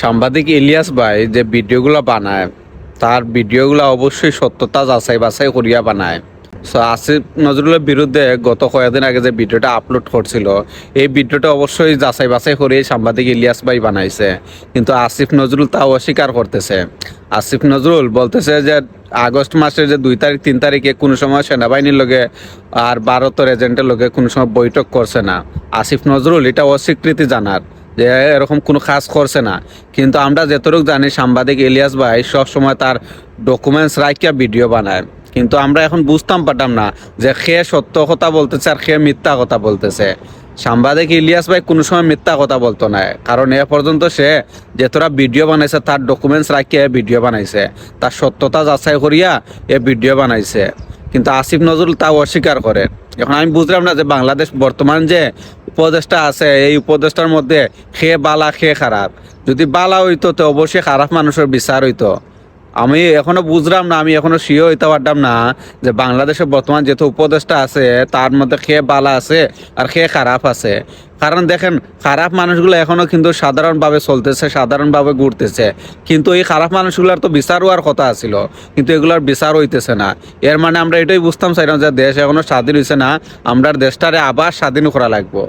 সাংবাদিক ইলিয়াস ভাই যে ভিডিওগুলো বানায়, তার ভিডিওগুলো অবশ্যই সত্যতা যাচাই বাছাই করিয়া বানায়। সো আসিফ নজরুলের বিরুদ্ধে গত কয়েকদিন আগে যে ভিডিওটা আপলোড করছিল, এই ভিডিওটা অবশ্যই যাচাই বাছাই করে সাংবাদিক ইলিয়াস ভাই বানাইছে। কিন্তু আসিফ নজরুল তা অস্বীকার করতেছে। আসিফ নজরুল বলতেছে যে আগস্ট মাসের যে দুই তারিখ, তিন তারিখে কোনো সময় সেনাবাহিনীর লোকে আর ভারতের এজেন্টের লোকে কোনো সময় বৈঠক করছে না। আসিফ নজরুল এটা অস্বীকৃতি জানার। যে এরকম কোনো কাজ করছে না। কিন্তু আমরা যতটুকু জানি, সাংবাদিক ইলিয়াস ভাই সবসময় তার ডকুমেন্টস রাখিয়া ভিডিও বানায়। কিন্তু আমরা এখন বুঝতাম পারতাম না যে সে সত্য কথা বলতেছে আর সে মিথ্যা কথা বলতেছে। সাংবাদিক ইলিয়াস ভাই কোনো সময় মিথ্যা কথা বলতো না, কারণ এ পর্যন্ত সে যে তোরা ভিডিও বানাইছে, তার ডকুমেন্টস রাখিয়া ভিডিও বানাইছে। তার সত্যতা যাচাই করিয়া এ ভিডিও বানাইছে। কিন্তু আসিফ নজরুল তা অস্বীকার করে। এখন আমি বুঝলাম না যে বাংলাদেশ বর্তমান যে উপদেষ্টা আছে, এই উপদেষ্টার মধ্যে খে বালা, খে খারাপ। যদি বালা হইতো, তো অবশ্যই খারাপ মানুষের বিচার হইতো। আমি এখনও বুঝলাম না, আমি এখনও শিও হইতে পারতাম না যে বাংলাদেশে বর্তমান যেহেতু উপদেষ্টা আছে, তার মধ্যে খে বালা আছে আর খে খারাপ আছে। কারণ দেখেন, খারাপ মানুষগুলো এখনও কিন্তু সাধারণভাবে চলতেছে, সাধারণভাবে ঘুরতেছে। কিন্তু এই খারাপ মানুষগুলোর তো বিচার হওয়ার কথা আছিল, কিন্তু এগুলোর বিচার হইতেছে না। এর মানে আমরা এটাই বুঝতাম চাইলাম যে দেশ এখনও স্বাধীন হয়েছে না, আমরা দেশটারে আবার স্বাধীন করা লাগবো।